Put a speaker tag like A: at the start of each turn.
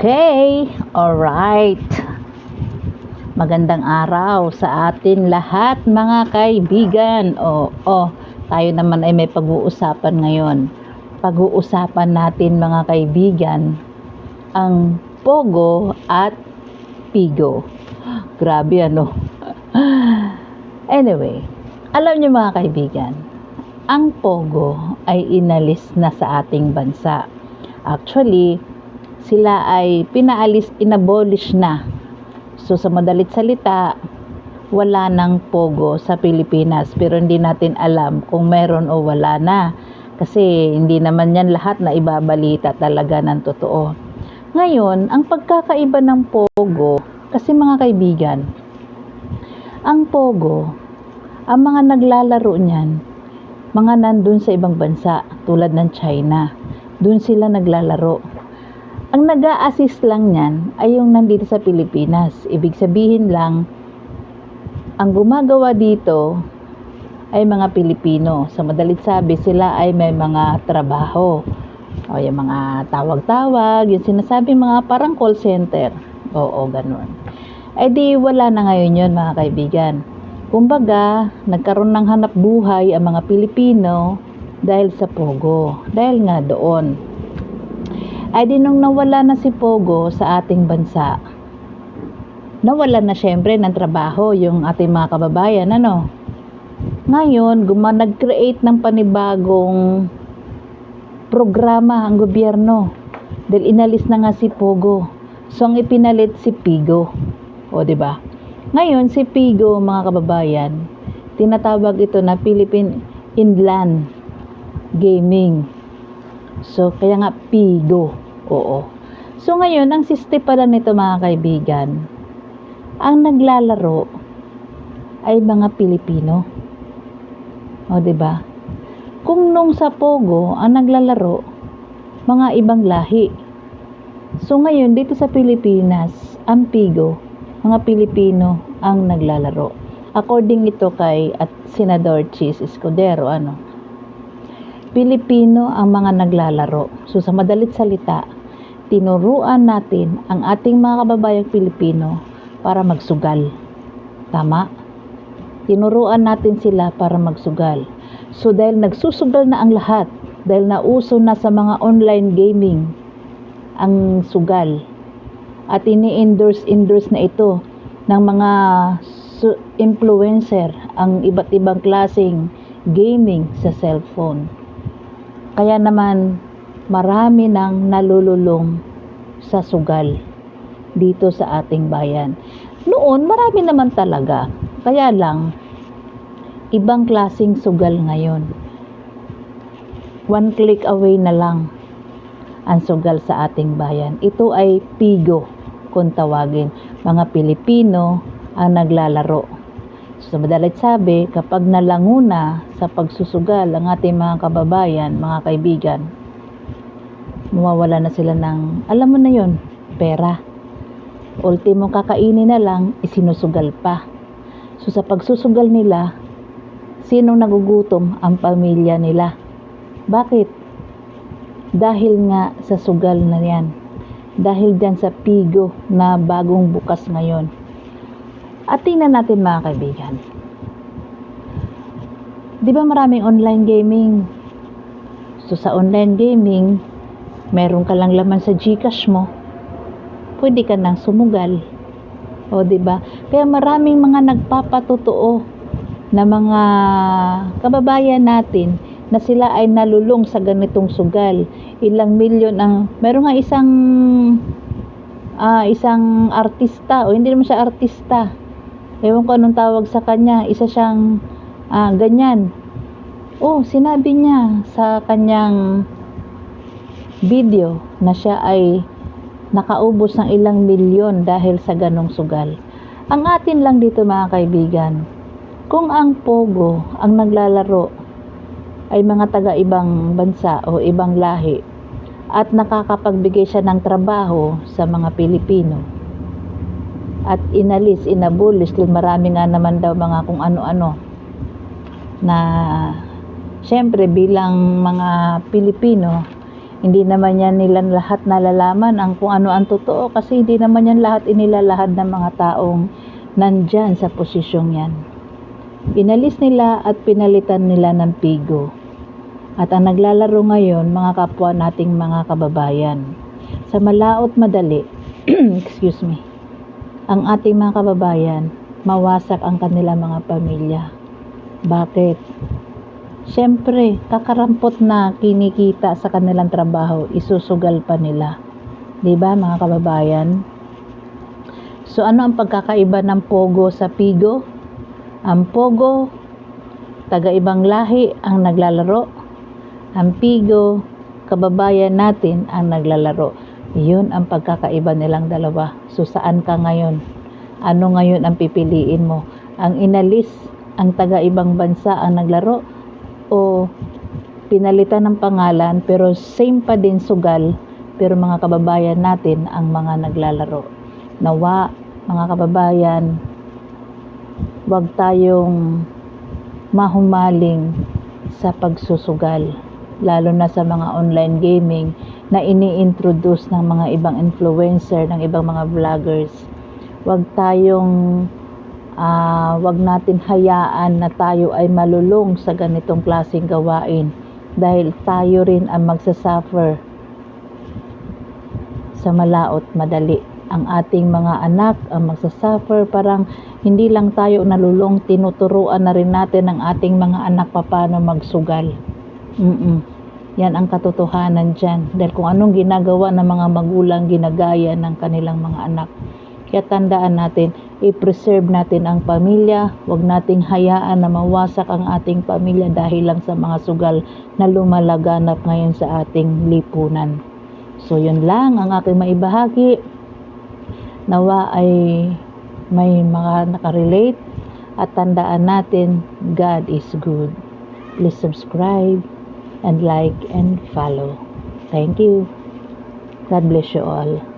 A: Okay, alright. Magandang araw sa atin lahat mga kaibigan. O, oh, tayo naman ay may pag-uusapan ngayon. Pag-uusapan natin mga kaibigan ang Pogo at Pigo. Grabe ano. anyway, alam niyo mga kaibigan, ang Pogo ay inalis na sa ating bansa. Actually, sila ay pinaalis, inabolish na. So sa madalit salita, wala nang pogo sa Pilipinas pero hindi natin alam kung meron o wala na. Kasi hindi naman yan lahat na ibabalita talaga ng totoo. Ngayon, ang pagkakaiba ng pogo, kasi mga kaibigan, ang pogo, ang mga naglalaro niyan, mga nandun sa ibang bansa tulad ng China. Doon sila naglalaro. Ang nag assist lang niyan ay yung nandito sa Pilipinas. Ibig sabihin lang, ang gumagawa dito ay mga Pilipino. Sa madalit sabi, sila ay may mga trabaho. O yung mga tawag-tawag, yung sinasabi mga parang call center. Oo, ganun. Eh di wala na ngayon yun mga kaibigan. Kumbaga, nagkaroon ng hanap buhay ang mga Pilipino dahil sa Pogo. Dahil nga doon ay di nung nawala na si Pogo sa ating bansa, nawala na syempre ng trabaho yung ating mga kababayan, ano? Ngayon, guma nag-create ng panibagong programa ang gobyerno dahil inalis na nga si Pogo. So, ang ipinalit si Pigo. O, di ba? Ngayon, si Pigo, mga kababayan, tinatawag ito na Philippine Inland Gaming. So, kaya nga Pigo. Oo. So, ngayon, ang siste pala nito mga kaibigan, ang naglalaro ay mga Pilipino. O, ba? Kung nung sa Pogo, ang naglalaro, mga ibang lahi. So, ngayon, dito sa Pilipinas, ang Pigo, mga Pilipino ang naglalaro. According ito kay at Senador Chis Escudero, ano, Pilipino ang mga naglalaro. So sa madalit salita, tinuruan natin ang ating mga kababayang Pilipino para magsugal. Tama? Tinuruan natin sila para magsugal. So dahil nagsusugal na ang lahat, dahil nauso na sa mga online gaming ang sugal at ini-endorse endorse na ito ng mga influencer ang iba't ibang klaseng gaming sa cellphone. Kaya naman marami nang nalululong sa sugal dito sa ating bayan. Noon marami naman talaga. Kaya lang ibang klasing sugal ngayon. One click away na lang ang sugal sa ating bayan. Ito ay pigo kung tawagin. Mga Pilipino ang naglalaro. So, madalit sabi, kapag nalanguna sa pagsusugal ang ating mga kababayan, mga kaibigan, mawawala na sila ng, alam mo na yon pera. Ultimo kakainin na lang, isinusugal pa. So, sa pagsusugal nila, sinong nagugutom? Ang pamilya nila. Bakit? Dahil nga sa sugal na yan. Dahil dyan sa pigo na bagong bukas ngayon at tingnan natin mga kaibigan. Di ba maraming online gaming? So sa online gaming, meron ka lang laman sa GCash mo. Pwede ka nang sumugal. O di ba? Kaya maraming mga nagpapatotoo na mga kababayan natin na sila ay nalulong sa ganitong sugal. Ilang milyon ang meron nga isang uh, isang artista o hindi naman siya artista Ewan ko anong tawag sa kanya. Isa siyang uh, ganyan. Oh, sinabi niya sa kanyang video na siya ay nakaubos ng ilang milyon dahil sa ganong sugal. Ang atin lang dito mga kaibigan, kung ang pogo ang naglalaro ay mga taga-ibang bansa o ibang lahi at nakakapagbigay siya ng trabaho sa mga Pilipino, at inalis, inabulis marami nga naman daw mga kung ano-ano na syempre bilang mga Pilipino hindi naman yan nila lahat nalalaman ang kung ano ang totoo kasi hindi naman yan lahat inilalahad ng mga taong nandyan sa posisyong yan. Inalis nila at pinalitan nila ng pigo. At ang naglalaro ngayon, mga kapwa nating mga kababayan. Sa malaot madali, excuse me, ang ating mga kababayan, mawasak ang kanilang mga pamilya. Bakit? Siyempre, kakarampot na kinikita sa kanilang trabaho, isusugal pa nila. 'Di ba mga kababayan? So ano ang pagkakaiba ng pogo sa pigo? Ang pogo, taga-ibang lahi ang naglalaro. Ang pigo, kababayan natin ang naglalaro. Yun ang pagkakaiba nilang dalawa. So saan ka ngayon? Ano ngayon ang pipiliin mo? Ang inalis, ang taga-ibang bansa ang naglaro o pinalitan ng pangalan pero same pa din sugal pero mga kababayan natin ang mga naglalaro. Nawa, mga kababayan, wag tayong mahumaling sa pagsusugal lalo na sa mga online gaming na ini-introduce ng mga ibang influencer, ng ibang mga vloggers. Wag tayong ah, wag natin hayaan na tayo ay malulong sa ganitong klaseng gawain dahil tayo rin ang magsasuffer sa malaot madali. Ang ating mga anak ang magsasuffer parang hindi lang tayo nalulong, tinuturuan na rin natin ang ating mga anak paano magsugal. Mm Yan ang katotohanan dyan. Dahil kung anong ginagawa ng mga magulang, ginagaya ng kanilang mga anak. Kaya tandaan natin, i-preserve natin ang pamilya. Huwag nating hayaan na mawasak ang ating pamilya dahil lang sa mga sugal na lumalaganap ngayon sa ating lipunan. So, yun lang ang aking maibahagi. Nawa ay may mga nakarelate at tandaan natin, God is good. Please subscribe and like and follow. Thank you. God bless you all.